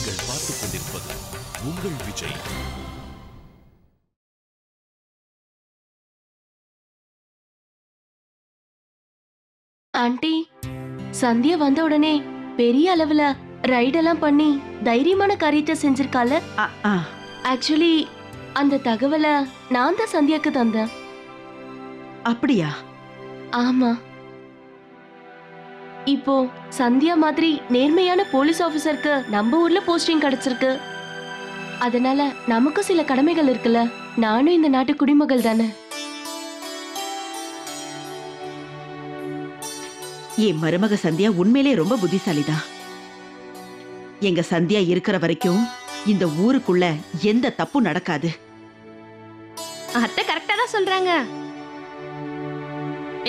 நீங்கள் பார்த்துக் கொண்டிருப்பது உங்கள் விஜய். ஆண்டி சந்தியா வந்த உடனே பெரிய அளவுல ரைடெல்லாம் பண்ணி தைரியமான காரியத்தை செஞ்சிருக்கால ஆக்சுவலி அந்த தகவலை நான் தான் சந்தியாக்கு தந்தேன். அப்படியா? ஆமா. இப்போ சந்தியா மாதிரி நேர்மையான போலீஸ் ஆபீசருக்கு நம்ம ஊர்ல போஸ்டிங் கிடைச்சிருக்கு. அதனால நமக்கும் சில கடமைகள் இருக்குல்ல? நானும் இந்த நாட்டு குடிமகள் தானே. என் மருமக சந்தியா உண்மையிலே ரொம்ப புத்திசாலிதான் எங்க சந்தியா இருக்கிற வரைக்கும் இந்த ஊருக்குள்ள எந்த தப்பும் நடக்காது. அத்தை கரெக்டா தான் சொல்றாங்க.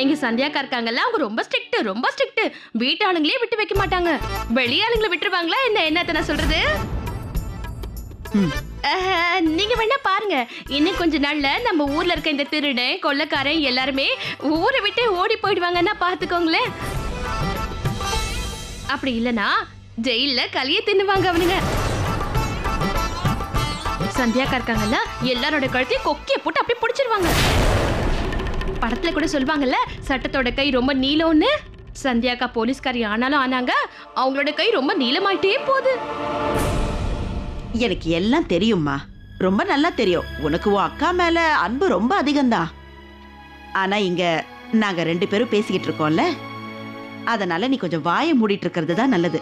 எங்க சந்தியாக்கா இருக்காங்கல்ல அவங்க ரொம்ப ஸ்ட்ரிக்ட் ரொம்ப ஸ்ட்ரிக்ட் வீட்டு ஆளுங்களே விட்டு வைக்க மாட்டாங்க. வெளி ஆளுங்களை விட்டுருவாங்களா? என்ன என்னத்த நான் சொல்றது? நீங்க வேணா பாருங்க. இன்னும் கொஞ்ச நாள்ல நம்ம ஊர்ல இருக்க இந்த திருடன் கொள்ளக்காரன் எல்லாருமே ஊரை விட்டு ஓடி போயிடுவாங்கன்னா பாத்துக்கோங்களேன். அப்படி இல்லனா ஜெயில்ல களிய தின்னுவாங்க அவனுங்க. சந்தியாக்கா இருக்காங்கல்ல எல்லாரோட கழுத்தையும் கொக்கிய போட்டு அப்படியே பிடிச்சிருவாங்க. படத்துல கூட சொல்லுவாங்கல்ல சட்டத்தோட கை ரொம்ப நீளம்னு? சந்தியாக்கா போலீஸ்காரி ஆனாலும் ஆனாங்க அவங்களோட கை ரொம்ப நீளமாயிட்டே போகுது. எனக்கு எல்லாம் தெரியும்மா. ரொம்ப நல்லா தெரியும். உனக்கு உன் அக்கா மேல அன்பு ரொம்ப அதிகம்தான். ஆனா இங்க நாங்க ரெண்டு பேரும் பேசிக்கிட்டு இருக்கோம்ல. அதனால நீ கொஞ்சம் வாயை மூடிட்டு இருக்கிறது தான் நல்லது.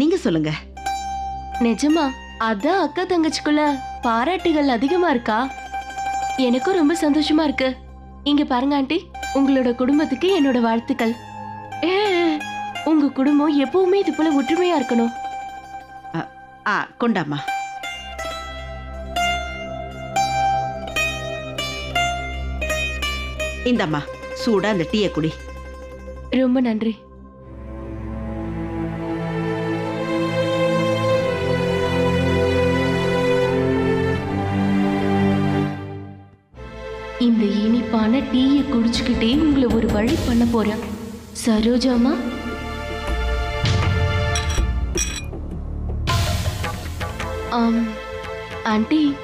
நீங்க சொல்லுங்க. நிஜமா? அதான் அக்கா தங்கச்சிக்குள்ள பாராட்டுகள் அதிகமா இருக்கா? எனக்கும் ரொம்ப சந்தோஷமா இருக்கு. இங்க பாருங்க ஆண்டி. உங்களோட குடும்பத்துக்கு என்னோட வாழ்த்துக்கள். உங்க குடும்பம் எப்பவுமே இது போல ஒற்றுமையா இருக்கணும். ஆ கொண்டாம்மா. இந்தம்மா சூடா அந்த டீயை குடி. ரொம்ப நன்றி. இந்த இனிப்பான டீயை குடிச்சுக்கிட்டே உங்களை ஒரு வழி பண்ண போறேன். சரோஜாமா? ஆண்டி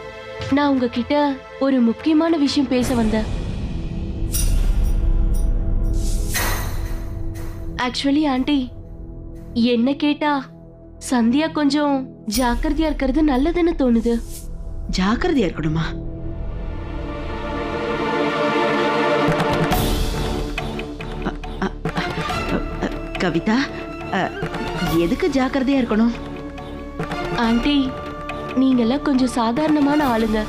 நான் உங்ககிட்ட ஒரு முக்கியமான விஷயம் பேச வந்தேன். ஆக்சுவலி ஆண்டி என்ன கேட்டா சந்தியா கொஞ்சம் ஜாக்கிரதையா இருக்கிறது நல்லதுன்னு தோணுது. ஜாக்கிரதையா இருக்கணுமா? கவிதா எதுக்கு ஜாக்கிரதையா இருக்கணும்? ஆண்டி நீங்கெல்லாம் கொஞ்சம் சாதாரணமான ஆளுங்க.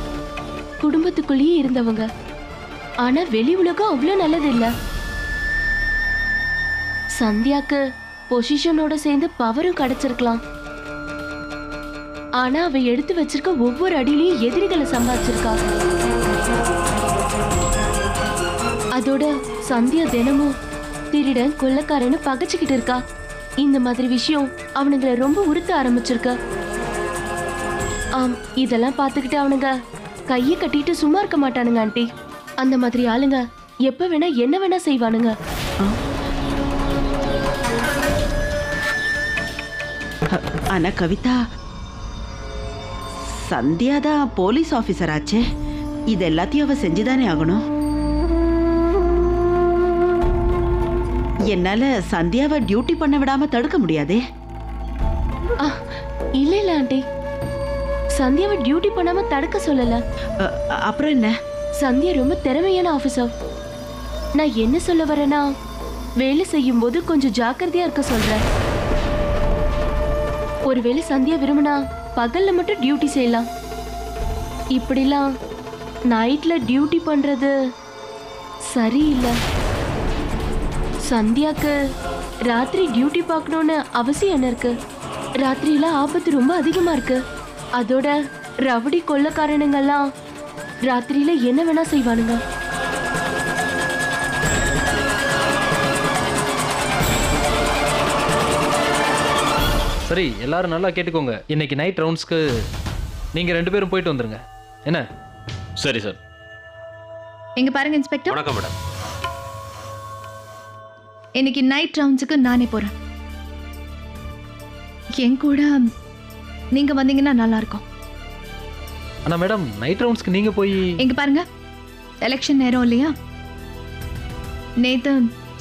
குடும்பத்துக்குள்ளேயே இருந்தவங்க. ஆனா வெளி உலகம் அவ்வளோ நல்லது இல்ல சந்தியாக்கு பொசிஷனோட சேர்ந்து பவரும் கிடைச்சிருக்கலாம். ஆனா அவ எடுத்து வச்சிருக்க ஒவ்வொரு அடியிலையும் எதிரிகளை சம்பாதிச்சிருக்கா. அதோட சந்தியா தினமும் திருடன் கொள்ளக்காரன்னு பகைச்சுக்கிட்டு இருக்கா. இந்த மாதிரி விஷயம் அவனுங்களை ரொம்ப உறுத்த ஆரம்பிச்சிருக்க. ஆம் இதெல்லாம் பார்த்துக்கிட்டு அவனுங்க கையை கட்டிட்டு சும்மா இருக்க மாட்டானுங்க ஆண்டி. அந்த மாதிரி ஆளுங்க எப்ப வேணா என்ன வேணா செய்வானுங்க. ஆனா கவிதா சந்தியா தான் போலீஸ் ஆபீசர் ஆச்சே. இது எல்லாத்தையும் அவ செஞ்சுதானே ஆகணும். என்னால சந்தியாவை டியூட்டி பண்ண விடாம தடுக்க முடியாதே. இல்ல இல்ல ஆண்டி. சந்தியாவை டியூட்டி பண்ணாம தடுக்க சொல்லல. அப்புறம் என்ன? சந்தியா ரொம்ப திறமையான ஆபீசர். நான் என்ன சொல்ல வரேன்னா வேலை செய்யும் போது கொஞ்சம் ஜாக்கிரதையா இருக்க சொல்றேன். ஒருவேளை சந்தியா விரும்பினா பகல்ல மட்டும் டியூட்டி செய்யலாம். இப்படிலாம் நைட்ல டியூட்டி பண்றது சரியில்லை. சந்தியாக்கு ராத்திரி டியூட்டி பார்க்கணும்னு அவசியம் என்ன இருக்கு? ராத்திரியில ஆபத்து ரொம்ப அதிகமா இருக்கு. அதோட ரவுடி கொள்ளக்காரனுங்கெல்லாம் ராத்திரியில என்ன வேணா செய்வானுங்க. சரி எல்லாரும் நல்லா கேட்டுக்கோங்க. இன்னைக்கு நைட் ரவுண்ட்ஸ்க்கு நீங்க ரெண்டு பேரும் போயிட்டு வந்துருங்க. என்ன? சரி சார் இங்க பாருங்க இன்ஸ்பெக்டர் வணக்கம் மேடம் இன்னைக்கு நைட் ரவுண்ட்ஸுக்கு நானே போறேன். என் கூட நீங்க வந்தீங்கன்னா நல்லா இருக்கும். ஆனால் மேடம் நைட் ரவுண்ட்ஸ்க்கு நீங்கள் போய் இங்க பாருங்க. எலெக்ஷன் நேரம் இல்லையா? நேத்து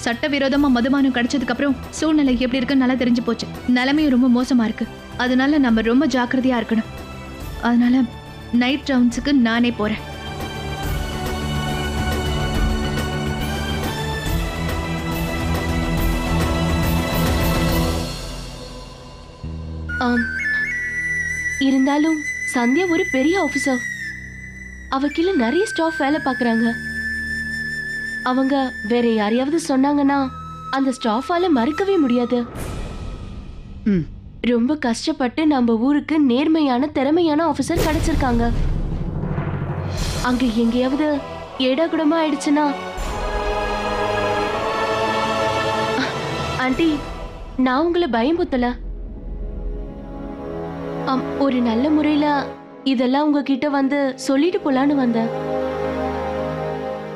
சட்டவிரோதமா மதுபானம் கிடைச்சதுக்கு அப்புறம் சூழ்நிலை எப்படி இருக்குன்னு நல்லா தெரிஞ்சு போச்சு. நிலைமையும் ரொம்ப மோசமா இருக்கு. அதனால நம்ம ரொம்ப ஜாக்கிரதையா இருக்கணும். அதனால நைட் ரவுண்ட்ஸுக்கு நானே போறேன். இருந்தாலும் சந்தியா ஒரு பெரிய ஆபீசர் அவ கீழே நிறைய ஸ்டாஃப் வேலை பார்க்கறாங்க. அவங்க வேற யாரையாவது சொன்னாங்கன்னா அந்த ஸ்டாஃபால மறுக்கவே முடியாது. ம். ரொம்ப கஷ்டப்பட்டு நம்ம ஊருக்கு நேர்மையான திறமையான ஆபீசர் கிடைச்சிருக்காங்க. அங்க எங்கேயாவது ஏடாகுடமா ஆயிடுச்சுன்னா ஆண்டி நான் உங்களை பயம்புத்தல ஒரு நல்ல முறையில இதெல்லாம் உங்ககிட்ட வந்து சொல்லிட்டு போலான்னு வந்தேன்.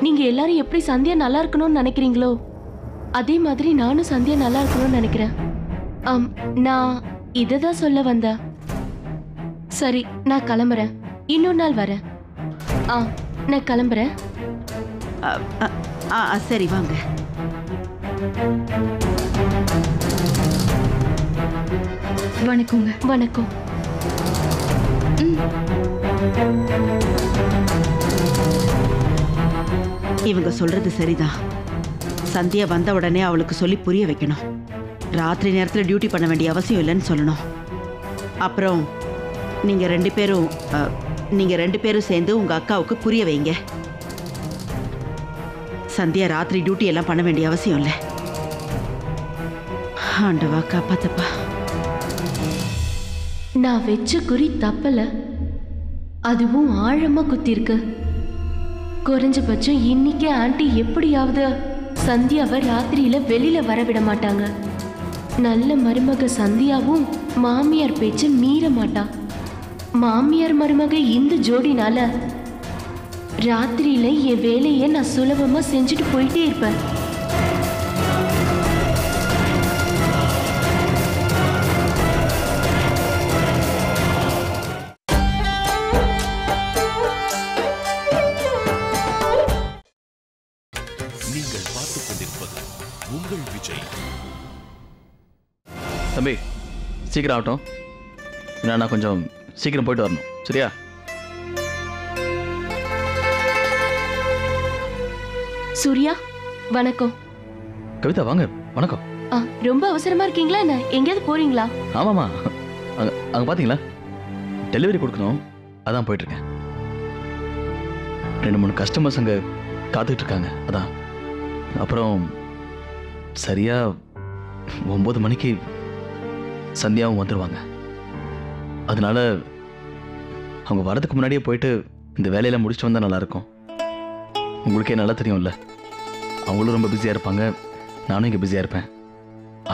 நீங்க எல்லாரும் எப்படி சந்தியா நல்லா இருக்கணும்னு நினைக்கிறீங்களோ அதே மாதிரி நானும் சந்தியா நல்லா இருக்கணும்னு நினைக்கிறேன். ஆம் நான் இதை தான் சொல்ல வந்தேன். சரி நான் கிளம்புறேன். இன்னொரு நாள் வரேன். ஆ நான் கிளம்புறேன். ஆ, சரி வாங்க. வணக்கங்க. வணக்கம். இவங்க சொல்றது சரிதான். சந்தியா வந்த உடனே அவளுக்கு சொல்லி புரிய வைக்கணும். ராத்திரி நேரத்தில் டியூட்டி பண்ண வேண்டிய அவசியம் இல்லைன்னு சொல்லணும். அப்புறம் நீங்க ரெண்டு பேரும் நீங்கள் நீங்க ரெண்டு பேரும் சேர்ந்து உங்க அக்காவுக்கு புரிய வைங்க. சந்தியா ராத்திரி டியூட்டி எல்லாம் பண்ண வேண்டிய அவசியம் இல்லை. ஆண்டவா காப்பாத்தப்பா. நான் வச்ச குறி தப்பலை. அதுவும் ஆழமா குத்திருக்கு குறைஞ்சபட்சம் இன்னைக்கு ஆண்டி எப்படியாவது சந்தியாவை ராத்திரியில வெளியில வர விட மாட்டாங்க. நல்ல மருமக சந்தியாவும் மாமியார் பேச்ச மீற மாட்டா. மாமியார் மருமக இந்த ஜோடினால ராத்திரியில என் வேலையை நான் சுலபமா செஞ்சுட்டு போயிட்டே இருப்பேன். நீங்கள் பார்த்துக் கொண்டிருப்பது உங்கள் விஜய். தம்பி சீக்கிரம் ஆகட்டும். ஏன்னா நான் கொஞ்சம் சீக்கிரம் போயிட்டு வரணும். சரியா? சூர்யா வணக்கம். கவிதா வாங்க. வணக்கம். ஆ, ரொம்ப அவசரமா இருக்கீங்களா என்ன? எங்கேயாவது போறீங்களா? ஆமாம்மா. அங்கே அங்கே பார்த்தீங்களா டெலிவரி கொடுக்கணும். அதான் போயிட்டுருக்கேன் ரெண்டு மூணு கஸ்டமர்ஸ் அங்கே காத்துக்கிட்டு இருக்காங்க. அதான். அப்புறம் சரியா ஒம்பது மணிக்கு சந்தியாவும் வந்துடுவாங்க அதனால அவங்க வரதுக்கு முன்னாடியே போயிட்டு இந்த வேலையெல்லாம் முடிச்சுட்டு வந்தால் நல்லாயிருக்கும். உங்களுக்கே நல்லா தெரியும்ல. அவங்களும் ரொம்ப பிஸியாக இருப்பாங்க. நானும் இங்கே பிஸியாக இருப்பேன்.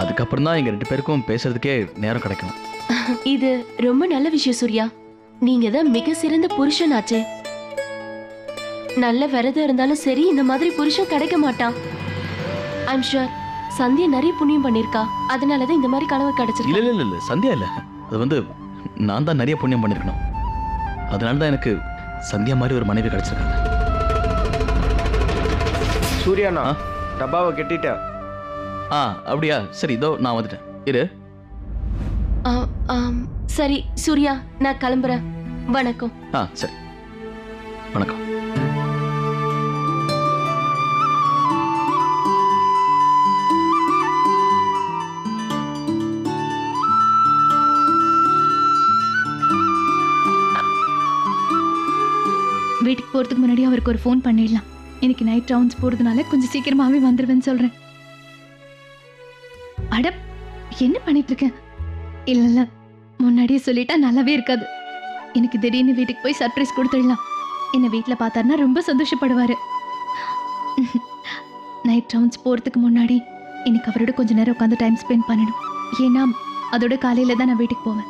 அதுக்கப்புறம் தான் எங்கள் ரெண்டு பேருக்கும் பேசுறதுக்கே நேரம் கிடைக்கும். இது ரொம்ப நல்ல விஷயம் சூர்யா. நீங்க தான் மிக சிறந்த புருஷன் ஆச்சே நல்ல விரதம் இருந்தாலும் சரி இந்த மாதிரி புருஷன் கிடைக்க மாட்டான். ஐம் ஷூர் சந்தியா நிறைய புண்ணியம் பண்ணிருக்கா அதனாலதான் இந்த மாதிரி கனவு கிடைச்சிருக்கு. இல்லை இல்லை இல்லை சந்தியா இல்லை. அது வந்து நான் தான் நிறைய புண்ணியம் பண்ணியிருக்கணும். அதனால தான் எனக்கு சந்தியா மாதிரி ஒரு மனைவி கிடைச்சிருக்காங்க சூர்யாண்ணா? டப்பாவை கட்டிட்டேன் ஆ அப்படியா? சரி இதோ நான் வந்துட்டேன். இரு. ஆ, ஆம், சரி சூர்யா நான் கிளம்புறேன். வணக்கம். ஆ சரி. வணக்கம். வீட்டுக்கு போகிறதுக்கு முன்னாடி அவருக்கு ஒரு ஃபோன் பண்ணிடலாம். இன்னைக்கு நைட் ரவுண்ட்ஸ் போகிறதுனால கொஞ்சம் சீக்கிரமாகவே வந்துடுவேன்னு சொல்கிறேன் அட என்ன பண்ணிட்டுருக்கேன் இல்லை இல்லை முன்னாடியே சொல்லிட்டா நல்லாவே இருக்காது. எனக்கு திடீர்னு வீட்டுக்கு போய் சர்ப்ரைஸ் கொடுத்துடலாம். என்னை வீட்டில் பார்த்தாருன்னா ரொம்ப சந்தோஷப்படுவார். நைட் ரவுண்ட்ஸ் போகிறதுக்கு முன்னாடி இன்னைக்கு அவரோட கொஞ்ச நேரம் உட்காந்து டைம் ஸ்பெண்ட் பண்ணணும். ஏன்னா அதோட காலையில் தான் நான் வீட்டுக்கு போவேன்.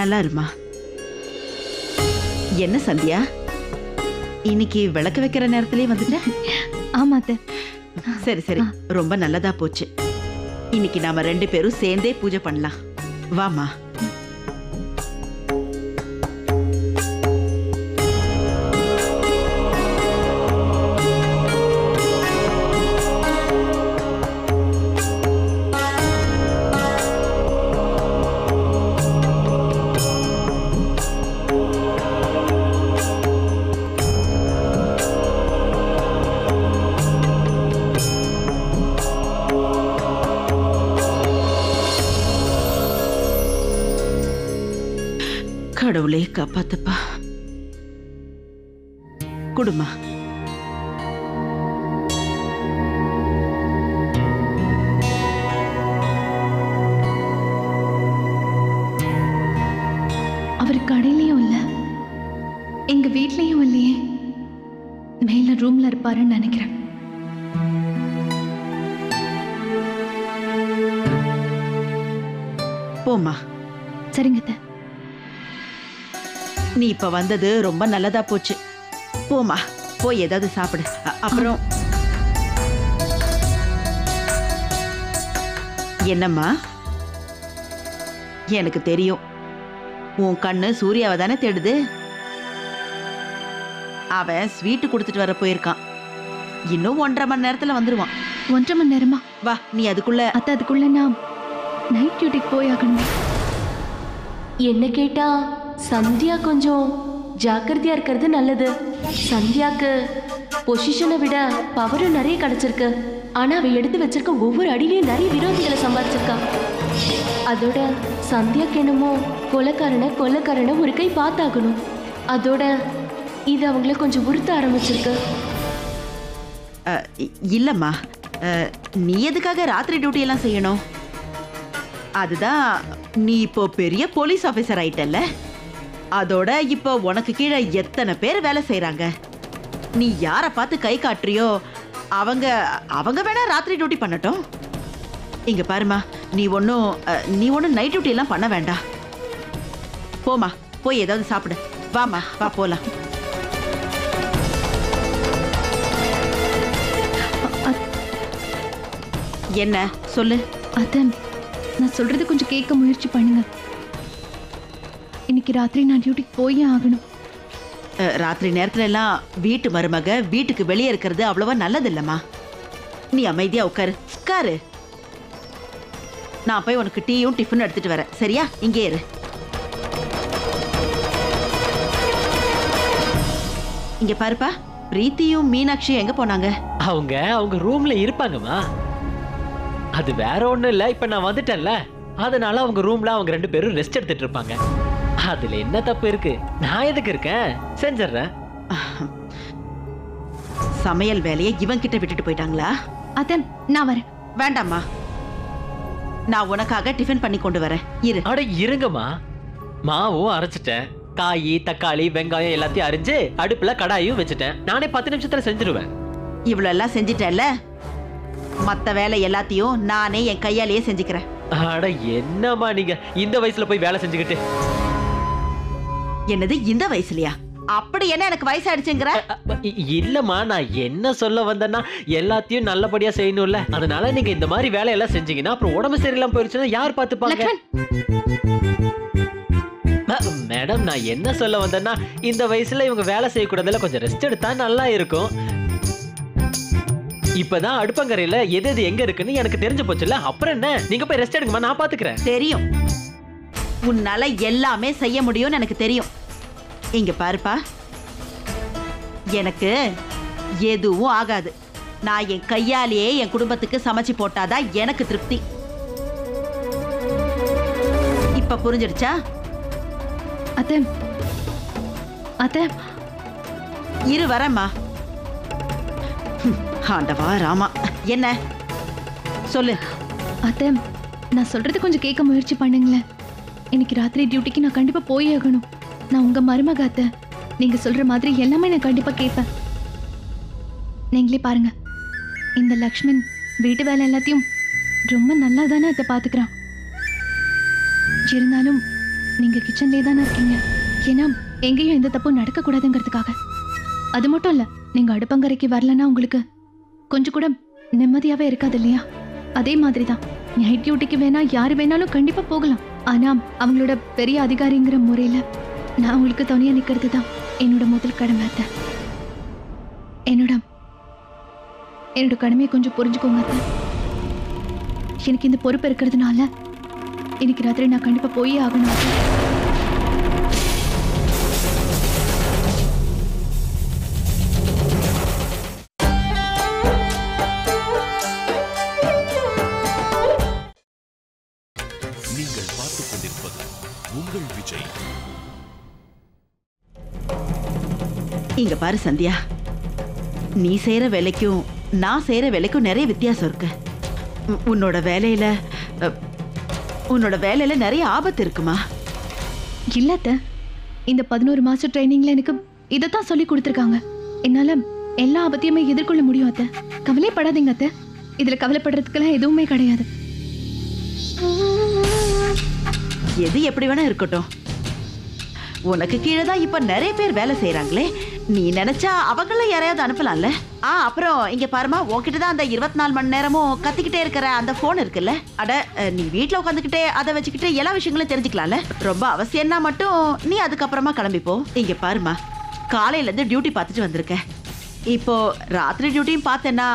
நல்லா இருமா என்ன சந்தியா? இன்னைக்கு விளக்கு வைக்கிற நேரத்திலே வந்துட்ட? ஆமா அத்தை சரி. சரி ரொம்ப நல்லதா போச்சு. இன்னைக்கு நாம ரெண்டு பேரும் சேர்ந்தே பூஜை பண்ணலாம். வாமா கடவுளே காப்பாத்துப்பா. குடுமா. அவர் கடையிலயும் இல்ல. எங்க வீட்லயும் இல்லையே. மேல ரூம்ல இருப்பாருன்னு நினைக்கிறேன். போம்மா. நீ இப்ப வந்தது ரொம்ப நல்லதா போச்சு. போம்மா போய் ஏதாவது சாப்பிடு. அப்புறம் என்னம்மா? எனக்கு தெரியும். உன் கண்ணு சூர்யாவை தானே தேடுது? அவன் ஸ்வீட்டு கொடுத்துட்டு வர போயிருக்கான். இன்னும் ஒன்றரை மணி நேரத்துல வந்துருவான். ஒன்றரை மணி நேரமா? வா நீ அதுக்குள்ள அத்தை அதுக்குள்ள நான் நைட் டியூட்டிக்கு போய் ஆகணுமே என்ன கேட்டா? சந்தியா கொஞ்சம் ஜாக்கிரதையா இருக்கிறது நல்லது. சந்தியாக்கு பொசிஷனை விட பவரும் நிறைய கிடைச்சிருக்கு. ஆனா அவ எடுத்து வச்சிருக்க ஒவ்வொரு அடியிலையும் நிறைய விரோதிகளை சம்பாதிச்சிருக்கா. அதோட சந்தியாக்கு என்னமோ கொலக்காரனை கொலக்காரனை ஒரு கை பார்த்தாகணும். அதோட இது அவங்கள கொஞ்சம் உறுத்த ஆரம்பிச்சிருக்கு. இல்லைம்மா. இல்லம்மா நீ எதுக்காக ராத்திரி டியூட்டி எல்லாம் செய்யணும்? அதுதான் நீ இப்போ பெரிய போலீஸ் ஆஃபீஸர் ஆயிட்டல்ல? அதோட இப்போ உனக்கு கீழே எத்தனை பேர் வேலை செய்கிறாங்க நீ யாரை பார்த்து கை காட்டுறியோ அவங்க அவங்க வேணா ராத்திரி டியூட்டி பண்ணட்டும். இங்க பாருமா நீ ஒன்றும் நீ ஒன்றும் நைட் டியூட்டி எல்லாம் பண்ண வேண்டாம். போமா போய் ஏதாவது சாப்பிடு. வாமா வா போலாம். என்ன சொல்லு? அதான் நான் சொல்றது கொஞ்சம் கேட்க முயற்சி பண்ணுங்க. இன்னைக்கு ராத்திரி நான் டியூட்டிக்கு போயே ஆகணும். ராத்திரி நேரத்துல எல்லாம் வீட்டு மருமக வீட்டுக்கு வெளியே இருக்கிறது அவ்வளவா நல்லது இல்லம்மா நீ அமைதியா உட்காரு. உட்காரு. நான் போய் உனக்கு டீயும் டிஃபன் எடுத்துட்டு வரேன். சரியா? இங்கே இரு. இங்க பாருப்பா. பிரீத்தியும் மீனாட்சியும் எங்க போனாங்க? அவங்க அவங்க ரூம்ல இருப்பாங்கம்மா. அது வேற ஒண்ணும் இல்ல. இப்ப நான் வந்துட்டேன்ல. அதனால அவங்க ரூம்ல அவங்க ரெண்டு பேரும் ரெஸ்ட் எடுத்துட்டு இருப்பாங்க. அதுல என்ன தப்பு இருக்கு? நான் எதுக்கு இருக்கேன்? செஞ்சிடுறேன். சமையல் வேலையை இவன் கிட்ட விட்டுட்டு போயிட்டாங்களா? அத்தை நான் வரேன். வேண்டாம்மா. நான் உனக்காக டிஃபன் பண்ணி கொண்டு வரேன். இரு. அட இருங்கம்மா. மாவும் அரைச்சிட்டேன். காய் தக்காளி வெங்காயம் எல்லாத்தையும் அரிஞ்சு அடுப்புல கடாயும் வச்சுட்டேன். நானே பத்து நிமிஷத்துல செஞ்சிருவேன். இவ்வளவு எல்லாம் செஞ்சிட்டேல்ல மத்த வேலை எல்லாத்தையும் நானே என் கையாலேயே செஞ்சுக்கிறேன். அட என்னம்மா நீங்க? இந்த வயசுல போய் வேலை செஞ்சுக்கிட்டு. என்னது இந்த வயசுலயா? அப்படி என்ன எனக்கு வயசாயிடுச்சுங்கிற? இல்லம்மா நான் என்ன சொல்ல வந்தேன்னா எல்லாத்தையும் நல்லபடியா செய்யணும்ல. அதனால நீங்க இந்த மாதிரி வேலையெல்லாம் செஞ்சீங்கன்னா அப்புறம் உடம்பு சரியில்லாம போயிருச்சுன்னா யார் பாத்துப்பாங்க மேடம் நான் என்ன சொல்ல வந்தேன்னா இந்த வயசுல இவங்க வேலை செய்யக்கூடாதுல கொஞ்சம் ரெஸ்ட் எடுத்தா நல்லா இருக்கும். இப்பதான் அடுப்பங்கரையில எது எது எங்க இருக்குன்னு எனக்கு தெரிஞ்சு போச்சுல அப்புறம் என்ன? நீங்க போய் ரெஸ்ட் எடுங்கம்மா நான் பாத்துக்கிறேன். தெரியும். உன்னால எல்லாமே செய்ய முடியும்னு எனக்கு தெரியும். இங்க பாருப்பா. எனக்கு எதுவும் ஆகாது. நான் என் கையாலேயே என் குடும்பத்துக்கு சமைச்சு போட்டாதான் எனக்கு திருப்தி. இப்ப புரிஞ்சிடுச்சா? அத்தை. அத்தை. இரு வரேம்மா. ஆண்டவா ராமா. என்ன? சொல்லு. அத்தை நான் சொல்றது கொஞ்சம் கேட்க முயற்சி பண்ணுங்களேன். இன்னைக்கு ராத்திரி டியூட்டிக்கு நான் கண்டிப்பா போய் ஆகணும். நான் உங்க மருமக அத்தை. நீங்க சொல்ற மாதிரி எல்லாமே நான் கண்டிப்பா கேட்பேன். நீங்களே பாருங்க. இந்த லக்ஷ்மண் வீட்டு வேலை எல்லாத்தையும் ரொம்ப நல்லா தானே அதை பார்த்துக்கிறான் இருந்தாலும் நீங்க கிச்சன்லேயே தானே இருக்கீங்க. ஏன்னா எங்கேயும் எந்த தப்பும் நடக்கக்கூடாதுங்கிறதுக்காக. அது மட்டும் இல்ல நீங்க அடுப்பங்கரைக்கு வரலன்னா உங்களுக்கு கொஞ்சம் கூட நிம்மதியாவே இருக்காது இல்லையா? அதே மாதிரி தான் நைட் டியூட்டிக்கு வேணா யாரு வேணாலும் கண்டிப்பா போகலாம். ஆனா அவங்களோட பெரிய அதிகாரிங்கிற முறையில நான் உங்களுக்கு துணையா நிக்கிறது தான் என்னோட முதல் கடமை அத்தை. என்னோட என்னோட கடமையை கொஞ்சம் புரிஞ்சுக்கோங்க அத்தை. எனக்கு இந்த பொறுப்பு இருக்கிறதுனால இன்னைக்கு ராத்திரி நான் கண்டிப்பா போயே ஆகணும் உங்கள் விஜய். இங்க பாரு சந்தியா. நீ செய்யற வேலைக்கும் நான் செய்யற வேலைக்கும் நிறைய வித்தியாசம் இருக்கு. உன்னோட வேலையில உன்னோட வேலையில நிறைய ஆபத்து இருக்குமா? இல்ல அத்தை. இந்த பதினோரு மாசம் ட்ரைனிங்ல எனக்கு இதைத்தான் சொல்லி கொடுத்துருக்காங்க. என்னால எல்லா ஆபத்தையுமே எதிர்கொள்ள முடியும் அத்தை. கவலைப்படாதீங்க அத்தை. இதுல கவலைப்படுறதுக்கெல்லாம் எதுவுமே கிடையாது. எது எப்படி வேணா இருக்கட்டும். உனக்கு கீழே தான் இப்ப நிறைய பேர் வேலை செய்யறாங்களே நீ நினைச்சா அவங்கள யாரையாவது அனுப்பலாம்ல? ஆ அப்புறம் இங்க பாருமா உன்கிட்ட தான் அந்த இருபத்தி நாலு மணி நேரமும் கத்திக்கிட்டே இருக்கிற அந்த போன் இருக்குல்ல? அட நீ வீட்ல உட்காந்துக்கிட்டே அதை வச்சுக்கிட்டு எல்லா விஷயங்களும் தெரிஞ்சுக்கலாம்ல? ரொம்ப அவசியம்னா மட்டும் நீ அதுக்கப்புறமா கிளம்பிப்போ இங்க பாருமா காலையில இருந்து டியூட்டி பார்த்துட்டு வந்திருக்க. இப்போ ராத்திரி டியூட்டியும் பார்த்தேன்னா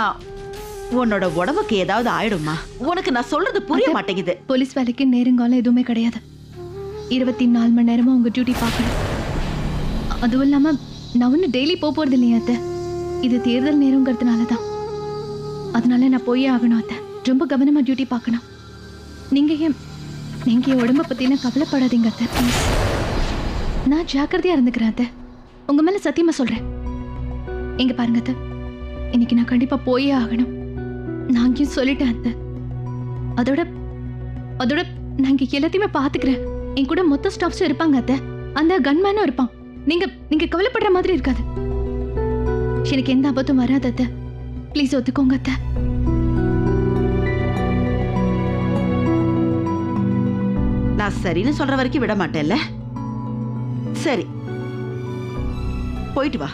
உன்னோட உடம்புக்கு ஏதாவது ஆயிடுமா உனக்கு நான் சொல்றது புரிய மாட்டேங்குது. போலீஸ் வேலைக்கு நேரங்காலம் எதுவுமே கிடையாது. இருபத்தி நாலு மணி நேரமா உங்க டியூட்டி பார்க்கணும். அதுவும் இல்லாம நான் ஒன்றும் டெய்லி போக போறது இல்லையா அத்தை. இது தேர்தல் நேரங்கிறதுனால தான் அதனால நான் போயே ஆகணும் அத்தை. ரொம்ப கவனமா டியூட்டி பார்க்கணும். நீங்க ஏன் நீங்க என் உடம்ப பத்தின கவலைப்படாதீங்க அத்தை ப்ளீஸ் நான் ஜாக்கிரதையா இருந்துக்கிறேன் அத்தை. உங்க மேல சத்தியமா சொல்றேன். எங்க பாருங்க அத்தை. இன்னைக்கு நான் கண்டிப்பா போயே ஆகணும். நான் இங்கேயும் சொல்லிட்டேன் அத்தை. அதோட அதோட நான் இங்க எல்லாத்தையுமே பாத்துக்கிறேன் என் கூட மொத்த ஸ்டாஃப்ஸும் இருப்பாங்க அத்தை. அந்த கன்மேனும் இருப்பான். நீங்க நீங்க கவலைப்படுற மாதிரி இருக்காது. எனக்கு எந்த ஆபத்தும் வராது அத்தை. ப்ளீஸ் ஒத்துக்கோங்க அத்தை. நான் சரின்னு சொல்ற வரைக்கும் விட மாட்டேன்ல. சரி. போயிட்டு வா.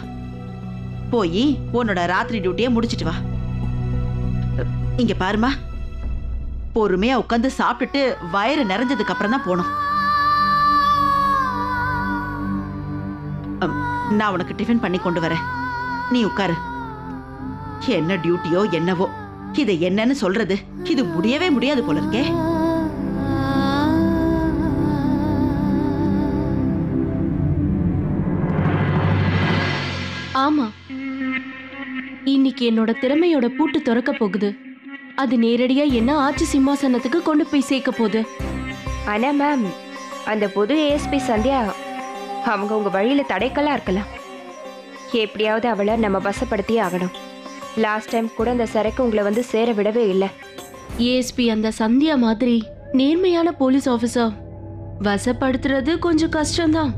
போய் உன்னோட ராத்திரி டியூட்டியை முடிச்சிட்டு வா. இங்க பாருமா பொறுமையா உட்காந்து சாப்பிட்டுட்டு வயிறு நிறைஞ்சதுக்கு அப்புறம் தான் போனோம் நான் உனக்கு டிஃபன் பண்ணி கொண்டு வரேன். நீ உட்காரு. என்ன டியூட்டியோ என்னவோ. இது என்னன்னு சொல்றது. இது முடியவே முடியாது போல இருக்கே. ஆமா. இன்னைக்கு என்னோட திறமையோட பூட்டு திறக்க போகுது. அது நேரடியா என்ன ஆட்சி சிம்மாசனத்துக்கு கொண்டு போய் சேர்க்க போகுது. ஆனா மேம் அந்த புது ஏஎஸ்பி சந்தியா அவங்க உங்க வழியில தடைக்கல்லா இருக்கலாம். எப்படியாவது அவளை நம்ம வசப்படுத்தியே ஆகணும். லாஸ்ட் டைம் கூட அந்த சரக்கு உங்களை வந்து சேர விடவே இல்லை. ஏஎஸ்பி அந்த சந்தியா மாதிரி நேர்மையான போலீஸ் ஆஃபீஸர் வசப்படுத்துறது கொஞ்சம் கஷ்டம்தான்.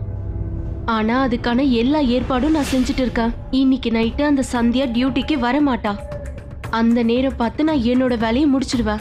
ஆனா அதுக்கான எல்லா ஏற்பாடும் நான் செஞ்சுட்டு இருக்கேன். இன்னைக்கு நைட்டு அந்த சந்தியா டியூட்டிக்கு வர மாட்டா அந்த நேரம் பார்த்து நான் என்னோட வேலையை முடிச்சிடுவேன்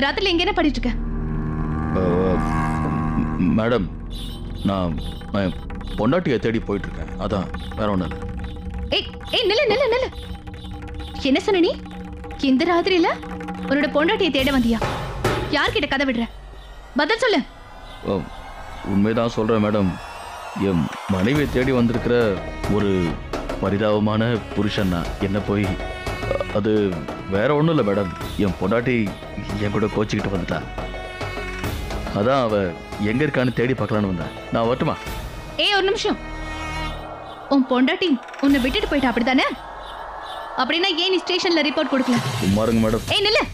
இந்த ராத்திரில எங்க என்ன படிட்டு இருக்க? மேடம் நான் என் பொண்டாட்டியை தேடி போயிட்டு இருக்கேன் அதான் வேற இல்லை. ஏய் ஏய் நில்லு நில்லு நில்லு. என்ன சொன்ன நீ? இந்த ராத்திரியில உன்னோட பொண்டாட்டியை தேட வந்தியா? யார்கிட்ட கதை விடுற? பதில் சொல்லு. ஓ, உண்மைதான் சொல்கிறேன் மேடம். என் மனைவியை தேடி வந்திருக்கிற ஒரு பரிதாபமான புருஷன் என்ன போய் அது வேற ஒன்றும் இல்லை மேடம். என் பொண்டாட்டி என் கூட கோச்சிக்கிட்டு வந்துட்டா. அதான் அவ எங்கே இருக்கான்னு தேடி பார்க்கலான்னு வந்தேன். நான் வரட்டுமா? ஏய் ஒரு நிமிஷம். உன் பொண்டாட்டி உன்னை விட்டுட்டு போயிட்டா அப்படிதானே அப்படின்னா ஏன் நீ ஸ்டேஷன்ல ரிப்போர்ட் கொடுக்கல? சும்மா இருங்க மேடம். ஏய் நில்லு.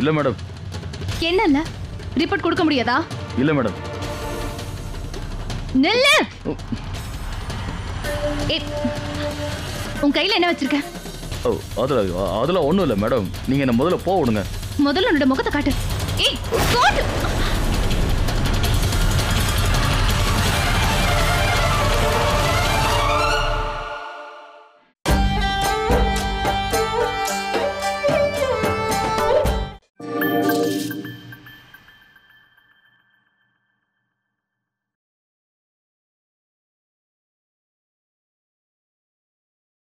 இல்லை மேடம். என்ன இல்ல ரிப்போர்ட் கொடுக்க முடியாதா? இல்லை மேடம். நில்லு. ஏய் உன் கையில என்ன வச்சிருக்க? ஓ அதில் அதெல்லாம் ஒன்றும் இல்லை மேடம் நீங்கள் என்ன முதல்ல போக விடுங்க. முதல்ல உன்னோட முகத்தை காட்டு. ஏய் காட்டு